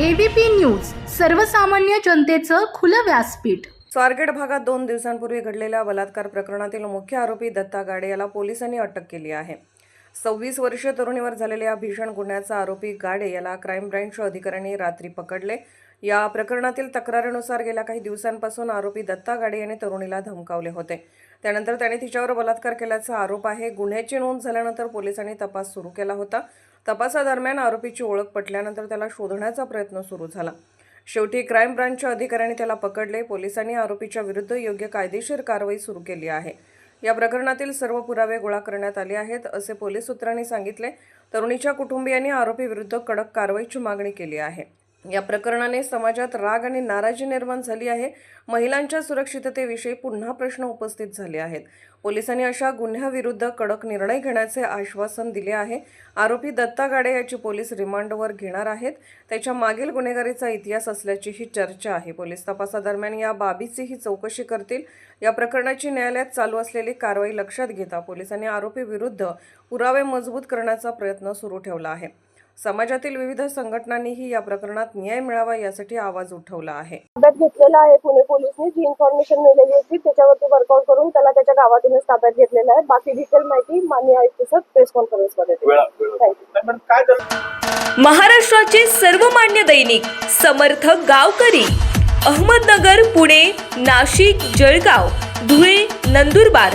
ABP news सर्वसामान्य जनतेचं खुलं व्यासपीठ. स्वारगेट भागात दोन दिवसांपूर्वी घडलेल्या बलात्कार प्रकरणातील मुख्य आरोपी दत्ता गाडे याला पोलिसांनी अटक केली आहे. सव्वीस वर्षीय तरुणीवर झालेल्या भीषण गुन्ह्याचा आरोपी गाडे याला क्राईम ब्रँचच्या अधिकाऱ्यांनी रात्री पकडले. या प्रकरणातील तक्रारीनुसार गेल्या काही दिवसांपासून आरोपी दत्ता गाडे याने तरुणीला धमकावले होते. त्यानंतर त्याने तिच्यावर बलात्कार केल्याचा आरोप आहे. गुन्ह्याची नोंद झाल्यानंतर पोलिसांनी तपास सुरू केला होता. तपासादरम्यान आरोपीची ओळख पटल्यानंतर त्याला शोधण्याचा प्रयत्न सुरू झाला. शेवटी क्राईम ब्रांचच्या अधिकाऱ्यांनी त्याला पकडले. पोलिसांनी आरोपीच्या विरुद्ध योग्य कायदेशीर कारवाई सुरू केली आहे. या प्रकरणातील सर्व पुरावे गोळा करण्यात आले आहेत असे पोलीस सूत्रांनी सांगितले. तरुणीच्या कुटुंबियांनी आरोपी विरुद्ध कडक कारवाईची मागणी केली आहे. या प्रकरणाने समाजात राग आणि नाराजी निर्माण झाली आहे. महिलांच्या सुरक्षिततेविषयी पुन्हा प्रश्न उपस्थित झाले आहेत. पोलिसांनी अशा गुन्ह्याविरुद्ध कडक निर्णय घेण्याचे आश्वासन दिले आहे. आरोपी दत्ता गाडे याची पोलीस रिमांडवर घेणार आहेत. त्याच्या मागील गुन्हेगारीचा इतिहास असल्याचीही चर्चा आहे. पोलीस तपासादरम्यान या बाबीचीही चौकशी करतील. या प्रकरणाची न्यायालयात चालू असलेली कारवाई लक्षात घेता पोलिसांनी आरोपी विरुद्ध पुरावे मजबूत करण्याचा प्रयत्न सुरू ठेवला आहे. समाजातील विविध संघटनांनीही या प्रकरणात न्याय मिळावा यासाठी आवाज उठवला आहे. ताब्यात घेतलेला आहे पुणे पोलिसने. जी इन्फॉर्मेशन मिळालेली होती त्याच्यावरती वर्कआउट करून त्याला त्याच्या गावातूनच ताब्यात घेतलेला आहे. बाकी डिटेल माहिती मान्य आयुक्त सर प्रेस कॉन्फरन्समध्ये देतील. थँक्यू महाराष्ट्राचे सर्वमान्य दैनिक समर्थ गावकरी अहमदनगर पुणे नाशिक जळगाव धुळे नंदुरबार